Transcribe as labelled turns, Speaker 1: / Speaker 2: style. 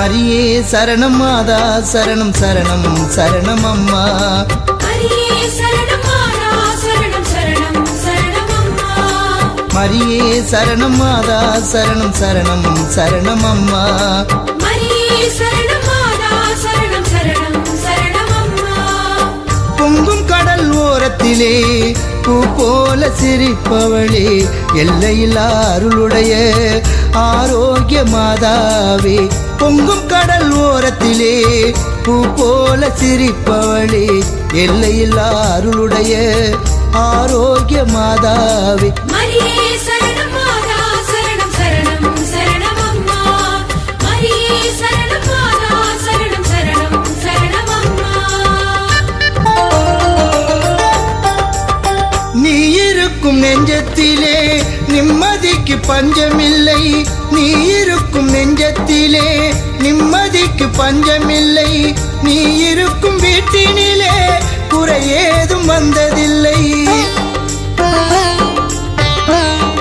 Speaker 1: மரியே சரணம் மாதா சரணம் சரணம் சரணம் அம்மா.
Speaker 2: ஹரியே சரணம் மாதா சரணம் சரணம் சரணம் அம்மா.
Speaker 1: மரியே சரணம் மாதா சரணம் சரணம் சரணம் அம்மா. பொங்கும் கடல் ஓரத்திலே பூ போல சிரிப்பவளே எல்லையில்லா அருளுடைய ஆரோக்கிய மாதாவே. பொங்கும் கடல் ஓரத்திலே பூ போல சிரிப்பவளே எல்லையில்லா அருளுடைய ஆரோக்கிய மாதாவே. நீ இருக்கும் நெஞ்சத்திலே நிம்மதிக்கு பஞ்சமில்லை நீ இருக்கும் நெஞ்சத்திலே நிம்மதிக்கு பஞ்சமில்லை. நீ இருக்கும் வீட்டினிலே குறையேதும் வந்ததில்லை.